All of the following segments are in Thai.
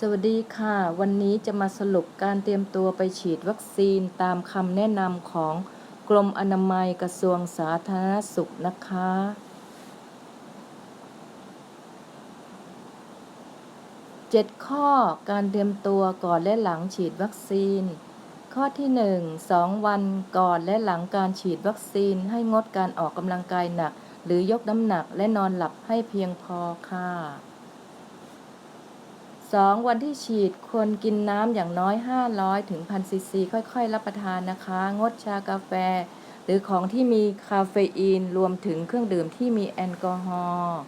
สวัสดีค่ะ วันนี้จะมาสรุปการเตรียมตัวไปฉีดวัคซีนตามคำแนะนำของกรมอนามัยกระทรวงสาธารณสุขนะคะ7ข้อการเตรียมตัวก่อนและหลังฉีดวัคซีน ข้อที่1 2วันก่อนและหลังการฉีดวัคซีนให้งดการออกกำลังกายหนัก หรือยกน้ำหนักและนอนหลับให้เพียงพอค่ะ 2. วันที่ฉีดควรกินน้ำอย่างน้อย 500 ถึง 1,000 ซีซี ค่อยๆ รับประทานนะคะ งดชากาแฟ หรือของที่มีคาเฟอีน รวมถึงเครื่องดื่มที่มีแอลกอฮอล์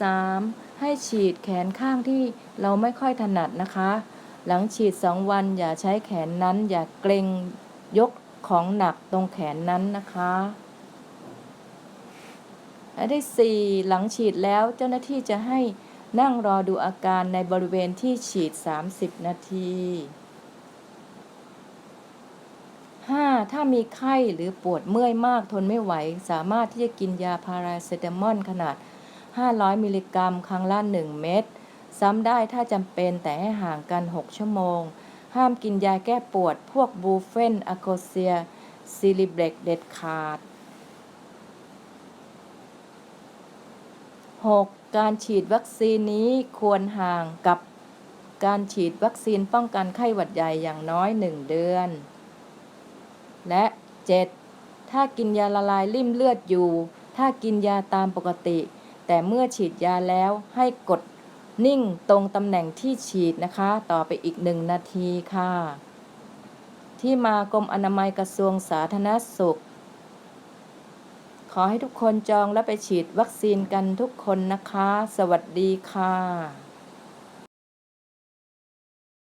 3. ให้ฉีดแขนข้างที่เราไม่ค่อยถนัดนะคะ หลังฉีด2วันอย่าใช้แขนนั้น อย่าเกรงยกของหนักตรงแขนนั้นนะคะ และที่4หลังฉีดแล้วเจ้าหน้าที่จะให้นั่งรอดูอาการในบริเวณที่ฉีด 30 นาที 5. ถ้ามีไข้หรือปวดเมื่อยมากทนไม่ไหว สามารถที่จะกินยาพาราเซตามอลขนาด 500 มิลลิกรัม ครั้งละ 1 เม็ด ซ้ำได้ถ้าจำเป็นแต่ให้ห่างกัน 6 ชั่วโมง ห้ามกินยาแก้ปวด พวกบูเฟนอะโคเซียซิลิเบรกเด็ดขาด 6. การฉีดวัคซีนนี้ควรห่างกับการฉีดวัคซีนป้องกันไข้หวัดใหญ่อย่างน้อย 1 เดือน และ 7. ถ้ากินยาละลายริ่มเลือดอยู่ ถ้ากินยาตามปกติ แต่เมื่อฉีดยาแล้วให้กดนิ่งตรงตำแหน่งที่ฉีดนะคะ ต่อไปอีกหนึ่งนาทีค่ะ ที่มากรมอนามัยกระทรวงสาธารณสุข ขอให้ทุกคนจองและไปฉีดวัคซีนกันทุกคนนะคะ สวัสดีค่ะ